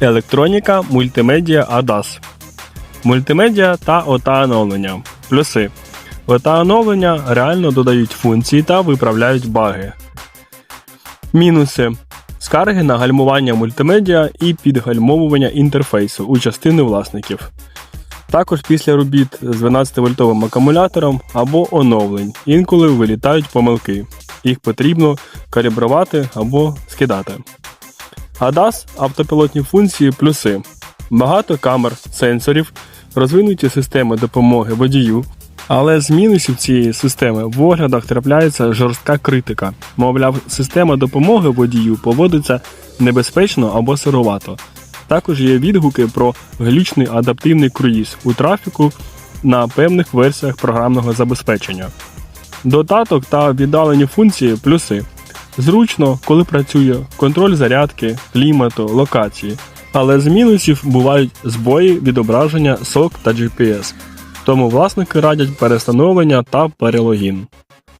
Електроніка, мультимедіа ADAS. Мультимедіа та ОТА оновлення. Плюси. ОТА оновлення реально додають функції та виправляють баги. Мінуси. Скарги на гальмування мультимедіа і підгальмовування інтерфейсу у частини власників. Також після робіт з 12-вольтовим акумулятором або оновлень інколи вилітають помилки. Їх потрібно калібрувати або скидати. ADAS – автопілотні функції плюси. Багато камер, сенсорів, розвинуті системи допомоги водію. Але з мінусів цієї системи в оглядах трапляється жорстка критика. Мовляв, система допомоги водію поводиться небезпечно або сировато. Також є відгуки про глючний адаптивний круїз у трафіку на певних версіях програмного забезпечення. Додаток та віддалені функції плюси. Зручно, коли працює контроль зарядки, клімату, локації. Але з мінусів бувають збої відображення SOC та GPS. Тому власники радять перестановлення та перелогін.